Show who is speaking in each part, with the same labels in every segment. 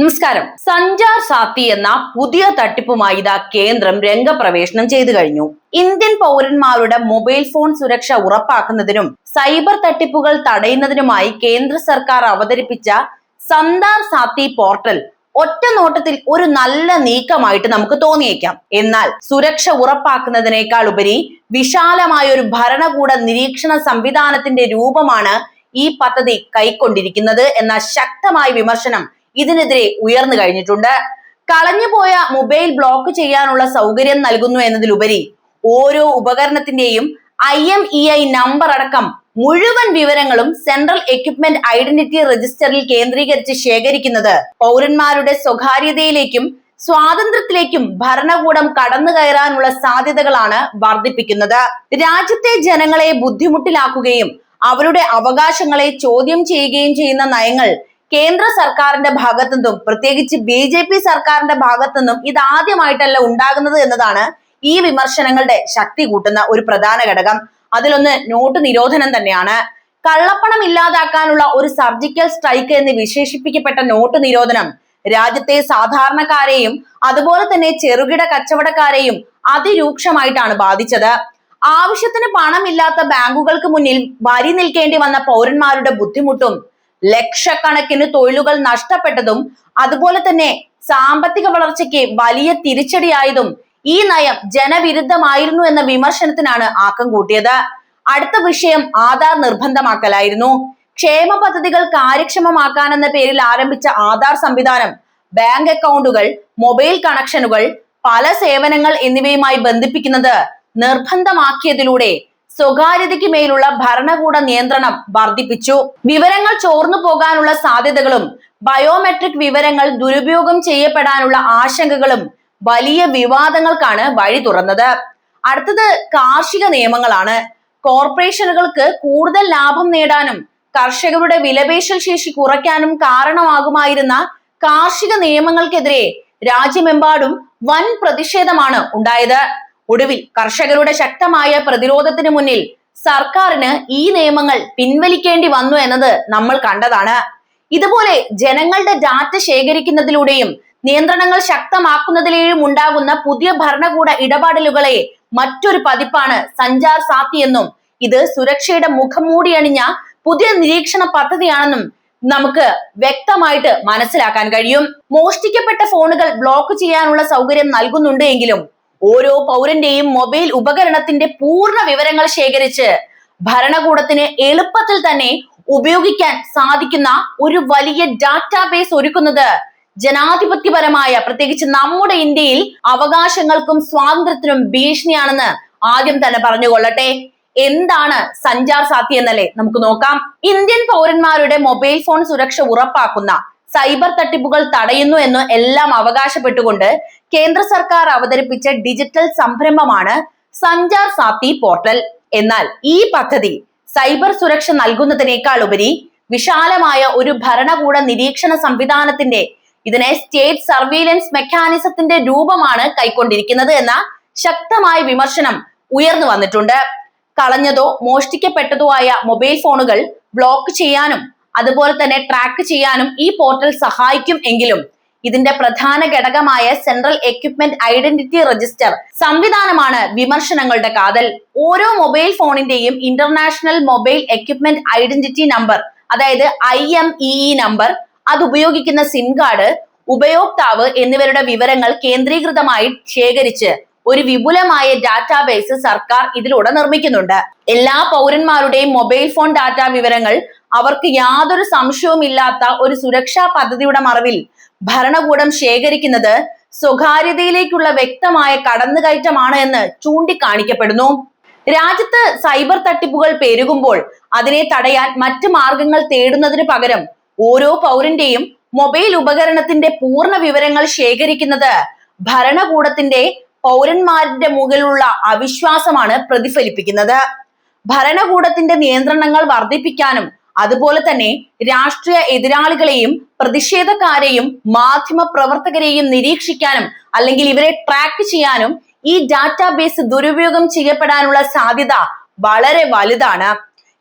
Speaker 1: നമസ്കാരം. സഞ്ചാർ സാത്തി എന്ന പുതിയ തട്ടിപ്പുമായി ഇതാ കേന്ദ്രം രംഗപ്രവേശനം ചെയ്തു കഴിഞ്ഞു. ഇന്ത്യൻ പൗരന്മാരുടെ മൊബൈൽ ഫോൺ സുരക്ഷ ഉറപ്പാക്കുന്നതിനും സൈബർ തട്ടിപ്പുകൾ തടയുന്നതിനുമായി കേന്ദ്ര സർക്കാർ അവതരിപ്പിച്ച സന്താർ സാത്തി പോർട്ടൽ ഒറ്റ നോട്ടത്തിൽ ഒരു നല്ല നീക്കമായിട്ട് നമുക്ക് തോന്നിയേക്കാം. എന്നാൽ സുരക്ഷ ഉറപ്പാക്കുന്നതിനേക്കാൾ ഉപരി വിശാലമായ ഒരു ഭരണകൂട നിരീക്ഷണ സംവിധാനത്തിന്റെ രൂപമാണ് ഈ പദ്ധതി കൈക്കൊണ്ടിരിക്കുന്നത് എന്ന ശക്തമായ വിമർശനം ഇതിനെതിരെ ഉയർന്നു കഴിഞ്ഞിട്ടുണ്ട്. കളഞ്ഞുപോയ മൊബൈൽ ബ്ലോക്ക് ചെയ്യാനുള്ള സൗകര്യം നൽകുന്നു എന്നതിലുപരി ഓരോ ഉപകരണത്തിന്റെയും I M E I number അടക്കം മുഴുവൻ വിവരങ്ങളും സെൻട്രൽ എക്യുപ്മെന്റ് ഐഡന്റിറ്റി രജിസ്റ്ററിൽ കേന്ദ്രീകരിച്ച് ശേഖരിക്കുന്നത് പൗരന്മാരുടെ സ്വകാര്യതയിലേക്കും സ്വാതന്ത്ര്യത്തിലേക്കും ഭരണകൂടം കടന്നു കയറാനുള്ള സാധ്യതകളാണ് വർദ്ധിപ്പിക്കുന്നത്. രാജ്യത്തെ ജനങ്ങളെ ബുദ്ധിമുട്ടിലാക്കുകയും അവരുടെ അവകാശങ്ങളെ ചോദ്യം ചെയ്യുകയും ചെയ്യുന്ന നയങ്ങൾ കേന്ദ്ര സർക്കാരിന്റെ ഭാഗത്തുനിന്നും പ്രത്യേകിച്ച് ബി ജെ പി സർക്കാരിന്റെ ഭാഗത്തുനിന്നും ഇതാദ്യമായിട്ടല്ല ഉണ്ടാകുന്നത് എന്നതാണ് ഈ വിമർശനങ്ങളുടെ ശക്തി കൂട്ടുന്ന ഒരു പ്രധാന ഘടകം. അതിലൊന്ന് നോട്ട് നിരോധനം തന്നെയാണ്. കള്ളപ്പണം ഇല്ലാതാക്കാനുള്ള ഒരു സർജിക്കൽ സ്ട്രൈക്ക് എന്ന് വിശേഷിപ്പിക്കപ്പെട്ട നോട്ട് നിരോധനം രാജ്യത്തെ സാധാരണക്കാരെയും അതുപോലെ തന്നെ ചെറുകിട കച്ചവടക്കാരെയും അതിരൂക്ഷമായിട്ടാണ് ബാധിച്ചത്. ആവശ്യത്തിന് പണമില്ലാത്ത ബാങ്കുകൾക്ക് മുന്നിൽ വരി നിൽക്കേണ്ടി വന്ന പൗരന്മാരുടെ ബുദ്ധിമുട്ടും ലക്ഷക്കണക്കിന് തൊഴിലുകൾ നഷ്ടപ്പെട്ടതും അതുപോലെ തന്നെ സാമ്പത്തിക വളർച്ചയ്ക്ക് വലിയ തിരിച്ചടിയായതും ഈ നയം ജനവിരുദ്ധമായിരുന്നു എന്ന വിമർശനത്തിനാണ് ആക്കം കൂട്ടിയത്. അടുത്ത വിഷയം ആധാർ നിർബന്ധമാക്കലായിരുന്നു. ക്ഷേമ പദ്ധതികൾ കാര്യക്ഷമമാക്കാനെന്ന പേരിൽ ആരംഭിച്ച ആധാർ സംവിധാനം ബാങ്ക് അക്കൗണ്ടുകൾ മൊബൈൽ കണക്ഷനുകൾ പല സേവനങ്ങൾ എന്നിവയുമായി ബന്ധിപ്പിക്കുന്നത് നിർബന്ധമാക്കിയതിലൂടെ സ്വകാര്യതയ്ക്ക് മേലുള്ള ഭരണകൂട നിയന്ത്രണം വർദ്ധിപ്പിച്ചു. വിവരങ്ങൾ ചോർന്നു പോകാനുള്ള സാധ്യതകളും ബയോമെട്രിക് വിവരങ്ങൾ ദുരുപയോഗം ചെയ്യപ്പെടാനുള്ള ആശങ്കകളും വലിയ വിവാദങ്ങൾക്കാണ് വഴി തുറന്നത്. അടുത്തത് കാർഷിക നിയമങ്ങളാണ്. കോർപ്പറേഷനുകൾക്ക് കൂടുതൽ ലാഭം നേടാനും കർഷകരുടെ വിലപേശൽ ശേഷി കുറയ്ക്കാനും കാരണമാകുമായിരുന്ന കാർഷിക നിയമങ്ങൾക്കെതിരെ രാജ്യമെമ്പാടും വൻ പ്രതിഷേധമാണ് ഉണ്ടായത്. ഒടുവിൽ കർഷകരുടെ ശക്തമായ പ്രതിരോധത്തിന് മുന്നിൽ സർക്കാരിന് ഈ നിയമങ്ങൾ പിൻവലിക്കേണ്ടി വന്നു എന്നത് നമ്മൾ കണ്ടതാണ്. ഇതുപോലെ ജനങ്ങളുടെ ഡാറ്റ ശേഖരിക്കുന്നതിലൂടെയും നിയന്ത്രണങ്ങൾ ശക്തമാക്കുന്നതിലെയും ഉണ്ടാകുന്ന പുതിയ ഭരണകൂട ഇടപാടലുകളെ മറ്റൊരു പതിപ്പാണ് സഞ്ചാർ സാത്തി എന്നും ഇത് സുരക്ഷയുടെ മുഖംമൂടി അണിഞ്ഞ പുതിയ നിരീക്ഷണ പദ്ധതിയാണെന്നും നമുക്ക് വ്യക്തമായിട്ട് മനസ്സിലാക്കാൻ കഴിയും. മോഷ്ടിക്കപ്പെട്ട ഫോണുകൾ ബ്ലോക്ക് ചെയ്യാനുള്ള സൗകര്യം നൽകുന്നുണ്ട് എങ്കിലും ഓരോ പൗരന്റെയും മൊബൈൽ ഉപകരണത്തിന്റെ പൂർണ വിവരങ്ങൾ ശേഖരിച്ച് ഭരണകൂടത്തിന് എളുപ്പത്തിൽ തന്നെ ഉപയോഗിക്കാൻ സാധിക്കുന്ന ഒരു വലിയ ഡാറ്റാബേസ് ഒരുക്കുന്നത് ജനാധിപത്യപരമായ പ്രത്യേകിച്ച് നമ്മുടെ ഇന്ത്യയിൽ അവകാശങ്ങൾക്കും സ്വാതന്ത്ര്യത്തിനും ഭീഷണിയാണെന്ന് ആദ്യം തന്നെ പറഞ്ഞുകൊള്ളട്ടെ. എന്താണ് സഞ്ചാർ സാത്തി എന്നല്ലേ നമുക്ക് നോക്കാം. ഇന്ത്യൻ പൗരന്മാരുടെ മൊബൈൽ ഫോൺ സുരക്ഷ ഉറപ്പാക്കുന്ന സൈബർ തട്ടിപ്പുകൾ തടയുന്നു എന്ന് എല്ലാം അവകാശപ്പെട്ടുകൊണ്ട് കേന്ദ്ര സർക്കാർ അവതരിപ്പിച്ച ഡിജിറ്റൽ സംരംഭമാണ് സഞ്ചാർ സാത്തി പോർട്ടൽ. എന്നാൽ ഈ പദ്ധതി സൈബർ സുരക്ഷ നൽകുന്നതിനേക്കാൾ ഉപരി വിശാലമായ ഒരു ഭരണകൂട നിരീക്ഷണ സംവിധാനത്തിന്റെ ഇതിനെ സ്റ്റേറ്റ് സർവീലൻസ് മെക്കാനിസത്തിന്റെ രൂപമാണ് കൈക്കൊണ്ടിരിക്കുന്നത് എന്ന ശക്തമായ വിമർശനം ഉയർന്നു വന്നിട്ടുണ്ട്. കളഞ്ഞതോ മോഷ്ടിക്കപ്പെട്ടതോ ആയ മൊബൈൽ ഫോണുകൾ ബ്ലോക്ക് ചെയ്യാനും അതുപോലെ തന്നെ ട്രാക്ക് ചെയ്യാനും ഈ പോർട്ടൽ സഹായിക്കും എങ്കിലും ഇതിന്റെ പ്രധാന ഘടകമായ സെൻട്രൽ എക്യുപ്മെന്റ് ഐഡന്റിറ്റി രജിസ്റ്റർ സംവിധാനമാണ് വിമർശനങ്ങളുടെ കാതൽ. ഓരോ mobile ഫോണിന്റെയും international mobile equipment identity number അതായത് ഐ എം ഇ നമ്പർ അത് ഉപയോഗിക്കുന്ന സിം കാർഡ് ഉപയോക്താവ് എന്നിവരുടെ വിവരങ്ങൾ കേന്ദ്രീകൃതമായി ശേഖരിച്ച് ഒരു വിപുലമായ ഡാറ്റാബേസ് സർക്കാർ ഇതിലൂടെ നിർമ്മിക്കുന്നുണ്ട്. എല്ലാ പൗരന്മാരുടെയും മൊബൈൽ ഫോൺ ഡാറ്റ വിവരങ്ങൾ അവർക്ക് യാതൊരു സംശയവും ഇല്ലാത്ത ഒരു സുരക്ഷാ പദ്ധതിയുടെ മറവിൽ ഭരണകൂടം ശേഖരിക്കുന്നത് സ്വകാര്യതയിലേക്കുള്ള വ്യക്തമായ കടന്നുകയറ്റമാണ് എന്ന് ചൂണ്ടിക്കാണിക്കപ്പെടുന്നു. രാജ്യത്ത് സൈബർ തട്ടിപ്പുകൾ പെരുകുമ്പോൾ അതിനെ തടയാൻ മറ്റ് മാർഗങ്ങൾ തേടുന്നതിന് പകരം ഓരോ പൗരന്റെയും മൊബൈൽ ഉപകരണത്തിന്റെ പൂർണ വിവരങ്ങൾ ശേഖരിക്കുന്നത് ഭരണകൂടത്തിന്റെ പൗരന്മാരുടെ മുകളിലുള്ള അവിശ്വാസമാണ് പ്രതിഫലിപ്പിക്കുന്നത്. ഭരണകൂടത്തിന്റെ നിയന്ത്രണങ്ങൾ വർദ്ധിപ്പിക്കാനും അതുപോലെ തന്നെ രാഷ്ട്രീയ എതിരാളികളെയും പ്രതിഷേധക്കാരെയും മാധ്യമ പ്രവർത്തകരെയും നിരീക്ഷിക്കാനും അല്ലെങ്കിൽ ഇവരെ ട്രാക്ക് ചെയ്യാനും ഈ ഡാറ്റാബേസ് ദുരുപയോഗം ചെയ്യപ്പെടാനുള്ള സാധ്യത വളരെ വലുതാണ്.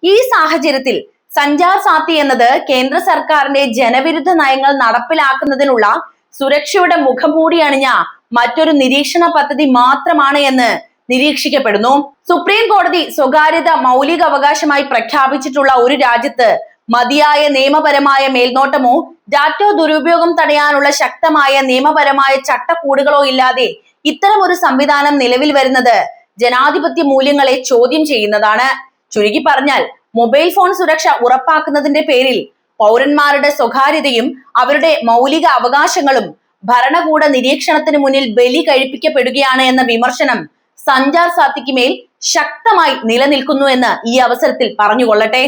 Speaker 1: ഈ സാഹചര്യത്തിൽ സഞ്ചാർ സാത്തി എന്നത് കേന്ദ്ര സർക്കാരിന്റെ ജനവിരുദ്ധ നയങ്ങൾ നടപ്പിലാക്കുന്നതിനുള്ള സുരക്ഷയുടെ മുഖംമൂടി അണിഞ്ഞ മറ്റൊരു നിരീക്ഷണ പദ്ധതി മാത്രമാണ് എന്ന് നിരീക്ഷിക്കപ്പെടുന്നു. സുപ്രീം കോടതി സ്വകാര്യത മൗലിക അവകാശമായി പ്രഖ്യാപിച്ചിട്ടുള്ള ഒരു രാജ്യത്ത് മതിയായ നിയമപരമായ മേൽനോട്ടമോ ഡാറ്റോ ദുരുപയോഗം തടയാനുള്ള ശക്തമായ നിയമപരമായ ചട്ടക്കൂടുകളോ ഇല്ലാതെ ഇത്തരം ഒരു സംവിധാനം നിലവിൽ വരുന്നത് ജനാധിപത്യ മൂല്യങ്ങളെ ചോദ്യം ചെയ്യുന്നതാണ്. ചുരുക്കി പറഞ്ഞാൽ മൊബൈൽ ഫോൺ സുരക്ഷ ഉറപ്പാക്കുന്നതിന്റെ പേരിൽ പൗരന്മാരുടെ സ്വകാര്യതയും അവരുടെ മൗലിക അവകാശങ്ങളും ഭരണകൂട നിരീക്ഷണത്തിന് മുന്നിൽ ബലി കഴിപ്പിക്കപ്പെടുകയാണ് എന്ന വിമർശനം സഞ്ചാർ സാത്തിക്ക് മേൽ ശക്തമായി നിലനിൽക്കുന്നു എന്ന് ഈ അവസരത്തിൽ പറഞ്ഞുകൊള്ളട്ടെ.